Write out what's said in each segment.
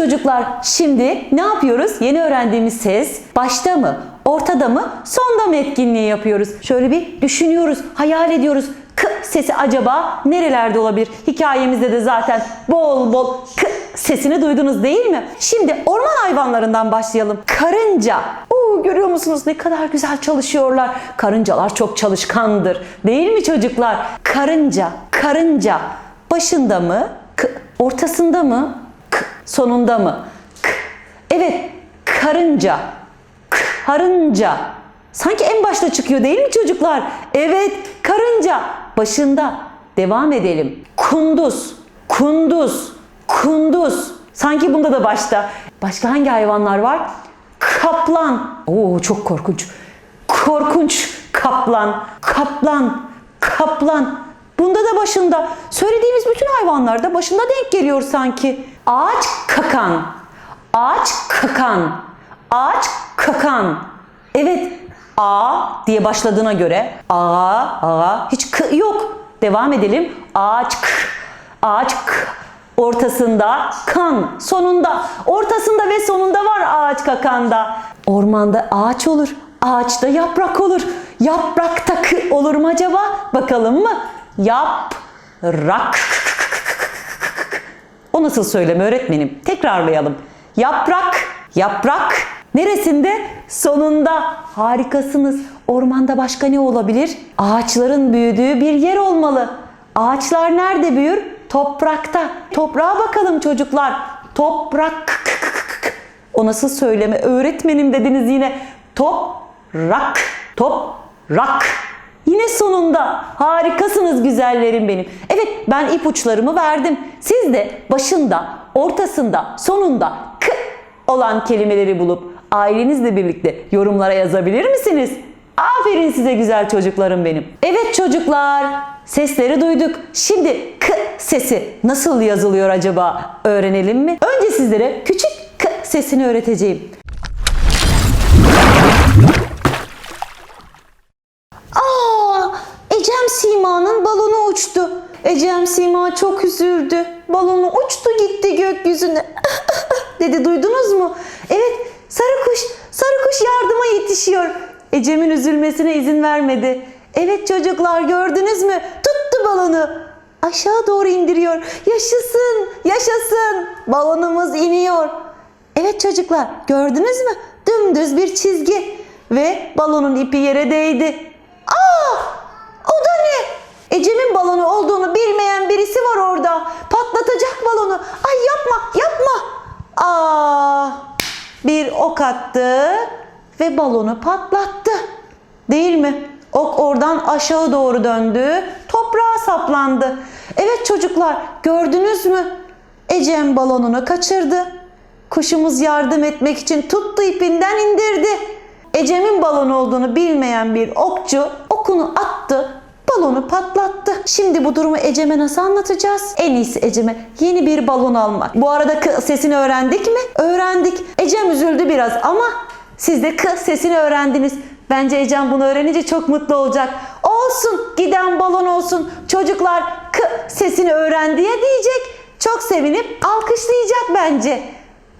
çocuklar şimdi ne yapıyoruz? Yeni öğrendiğimiz ses başta mı, ortada mı, sonda mı etkinliği yapıyoruz? Şöyle bir düşünüyoruz, hayal ediyoruz. K sesi acaba nerelerde olabilir? Hikayemizde de zaten bol bol k sesini duydunuz değil mi? Şimdi orman hayvanlarından başlayalım. Karınca. Oo, görüyor musunuz ne kadar güzel çalışıyorlar. Karıncalar çok çalışkandır. Değil mi çocuklar? Karınca, karınca. Başında mı? K. Ortasında mı? Sonunda mı? K. Evet, karınca. Karınca. Sanki en başta çıkıyor değil mi çocuklar? Evet, karınca. Başında. Devam edelim. Kunduz. Kunduz. Kunduz. Sanki bunda da başta. Başka hangi hayvanlar var? Kaplan. Oo çok korkunç. Korkunç kaplan. Kaplan. Kaplan. Bunda da başında. Söylediğimiz bütün hayvanlarda başında denk geliyor sanki. Ağaç kakan. Ağaç kakan. Ağaç kakan. Evet. A diye başladığına göre A, A hiç k yok. Devam edelim. Ağaç k. Ağaç k. Ortasında kan, sonunda, ortasında ve sonunda var ağaç kakanda. Ormanda ağaç olur, ağaçta yaprak olur. Yaprakta k olur mu acaba? Bakalım mı? Yaprak. O nasıl söyleme öğretmenim? Tekrarlayalım. Yaprak, yaprak. Neresinde? Sonunda. Harikasınız. Ormanda başka ne olabilir? Ağaçların büyüdüğü bir yer olmalı. Ağaçlar nerede büyür? Toprakta. Toprağa bakalım çocuklar. Toprak. O nasıl söyleme? Öğretmenim dediniz yine. Toprak. Toprak. Yine sonunda. Harikasınız güzellerim benim. Evet ben ipuçlarımı verdim. Siz de başında, ortasında, sonunda k olan kelimeleri bulup ailenizle birlikte yorumlara yazabilir misiniz? Aferin size güzel çocuklarım benim. Evet çocuklar, sesleri duyduk. Şimdi k sesi nasıl yazılıyor acaba öğrenelim mi? Önce sizlere küçük k sesini öğreteceğim. Aa, Ecem Sima'nın balonu uçtu. Ecem Sima çok üzüldü. Balonu uçtu gitti gökyüzüne. dedi duydunuz mu? Evet sarı kuş, sarı kuş yardıma yetişiyor. Ecem'in üzülmesine izin vermedi. Evet çocuklar gördünüz mü? Tuttu balonu. Aşağı doğru indiriyor. Yaşasın, yaşasın. Balonumuz iniyor. Evet çocuklar gördünüz mü? Dümdüz bir çizgi ve balonun ipi yere değdi. Aa! O da ne? Ecem'in balonu olduğunu bilmeyen birisi var orada. Patlatacak balonu. Ay yapma, yapma. Aa! Bir ok attı ve balonu patlattı. Değil mi? Ok oradan aşağı doğru döndü. Toprağa saplandı. Evet çocuklar gördünüz mü? Ecem balonunu kaçırdı. Kuşumuz yardım etmek için tuttu ipinden indirdi. Ecem'in balon olduğunu bilmeyen bir okçu okunu attı, balonu patlattı. Şimdi bu durumu Ecem'e nasıl anlatacağız? En iyisi Ecem'e yeni bir balon almak. Bu arada sesini öğrendik mi? Öğrendik. Ecem üzüldü biraz ama siz de k sesini öğrendiniz. Bence Ecem bunu öğrenince çok mutlu olacak. Olsun giden balon olsun. Çocuklar k sesini öğrendi ya diyecek. Çok sevinip alkışlayacak bence.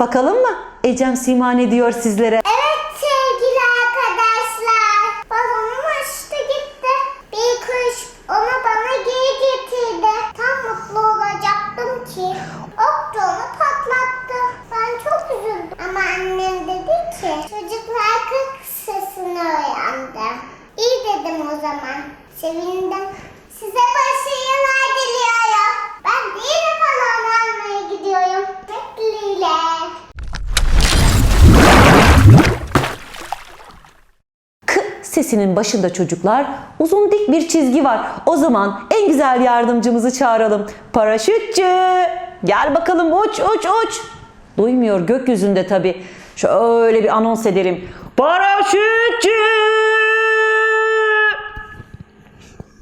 Bakalım mı? Ecem Sima ne diyor sizlere? Evet sevgili arkadaşlar. Balonum uçtu gitti. Bir kuş onu bana geri getirdi. Tam mutlu olacaktım ki. Ok da onu patlattı. Ben çok üzüldüm. Ama annem dedi ki çocuklar kırk sesini öğrendi. İyi dedim o zaman. Sevindim. Size başarılar diliyorum. Ben yeni balon almaya gidiyorum. Bekleyle. K sesinin başında çocuklar uzun dik bir çizgi var. O zaman en güzel yardımcımızı çağıralım. Paraşütçü! Gel bakalım uç uç uç. Duymuyor gökyüzünde tabi. Şöyle bir anons edelim. Paraşütçü!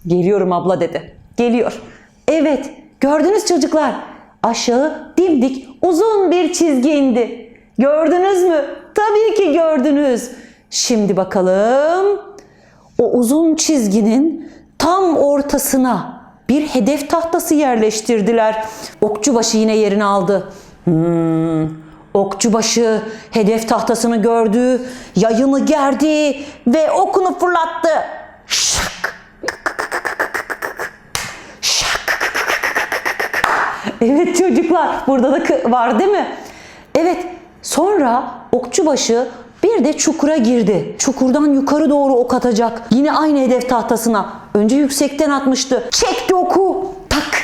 Geliyorum abla dedi. Geliyor. Evet gördünüz çocuklar. Aşağı dimdik uzun bir çizgi indi. Gördünüz mü? Tabii ki gördünüz. Şimdi bakalım. O uzun çizginin tam ortasına bir hedef tahtası yerleştirdiler. Okçubaşı yine yerini aldı. Hmm, Okçubaşı hedef tahtasını gördü, yayını gerdi ve okunu fırlattı. Evet çocuklar, burada da var değil mi? Evet, sonra okçubaşı bir de çukura girdi. Çukurdan yukarı doğru ok atacak. Yine aynı hedef tahtasına. Önce yüksekten atmıştı. Çekti oku. Tak.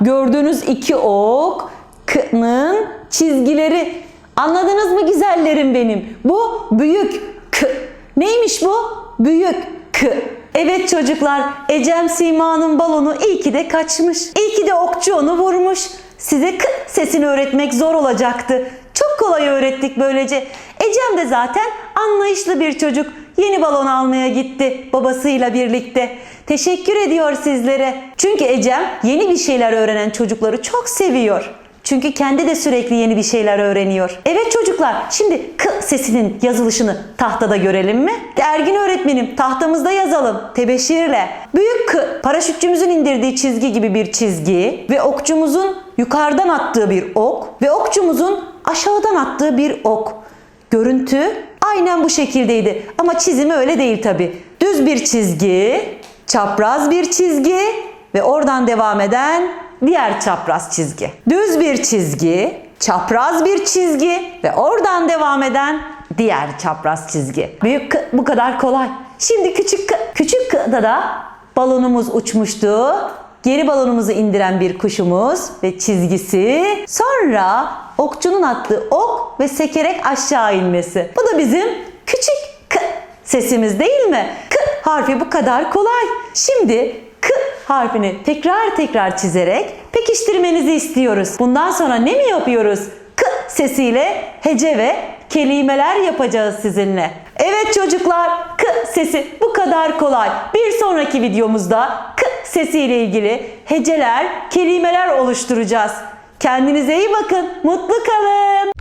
Gördüğünüz iki ok k'nın çizgileri. Anladınız mı güzellerim benim? Bu büyük k. Neymiş bu? Büyük k. Evet çocuklar, Ecem Sima'nın balonu iyi ki de kaçmış. İyi ki de okçu onu vurmuş. Size k sesini öğretmek zor olacaktı. Çok kolay öğrettik böylece. Ecem de zaten anlayışlı bir çocuk. Yeni balon almaya gitti babasıyla birlikte. Teşekkür ediyor sizlere. Çünkü Ecem yeni bir şeyler öğrenen çocukları çok seviyor. Çünkü kendi de sürekli yeni bir şeyler öğreniyor. Evet çocuklar, şimdi k sesinin yazılışını tahtada görelim mi? Ergin öğretmenim, tahtamızda yazalım tebeşirle. Büyük k, paraşütçümüzün indirdiği çizgi gibi bir çizgi ve okçumuzun yukarıdan attığı bir ok ve okçumuzun aşağıdan attığı bir ok. Görüntü aynen bu şekildeydi ama çizimi öyle değil tabi. Düz bir çizgi, çapraz bir çizgi ve oradan devam eden diğer çapraz çizgi. Düz bir çizgi, çapraz bir çizgi ve oradan devam eden diğer çapraz çizgi. Büyük K bu kadar kolay. Şimdi küçük K, küçük K'da da balonumuz uçmuştu. Geri balonumuzu indiren bir kuşumuz ve çizgisi. Sonra okçunun attığı ok ve sekerek aşağı inmesi. Bu da bizim küçük K sesimiz değil mi? K harfi bu kadar kolay. Şimdi harfini tekrar tekrar çizerek pekiştirmenizi istiyoruz. Bundan sonra ne mi yapıyoruz? K sesiyle hece ve kelimeler yapacağız sizinle. Evet çocuklar, K sesi bu kadar kolay. Bir sonraki videomuzda K sesiyle ilgili heceler, kelimeler oluşturacağız. Kendinize iyi bakın, mutlu kalın.